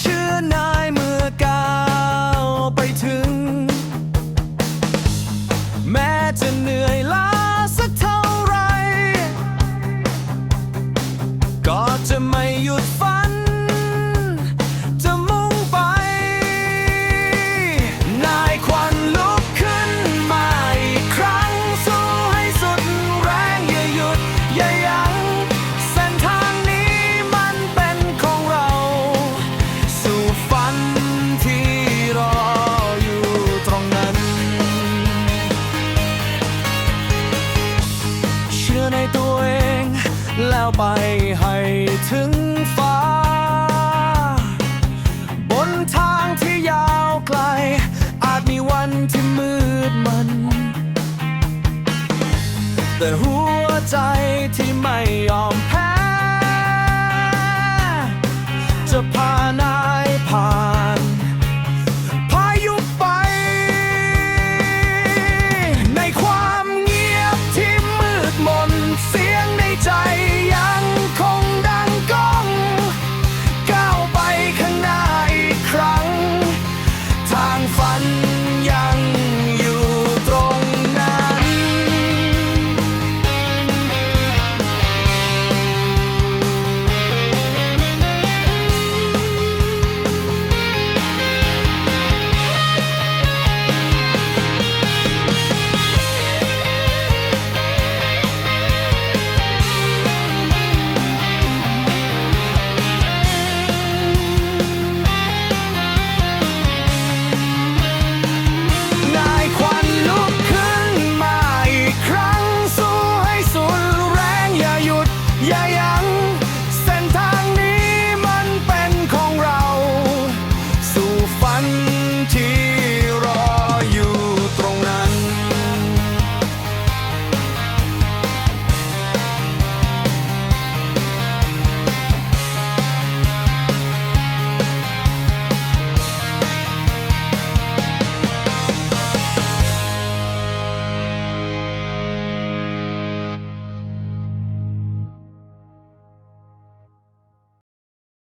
เชื่อนายเมื่อก้าวไปถึง แม้จะเหนื่อย แล้วไปให้ถึงฟ้า บนทางที่ยาวไกล อาจมีวันที่มืดมัน แต่หัวใจที่ไม่ยอมแพ้ จะพา tears.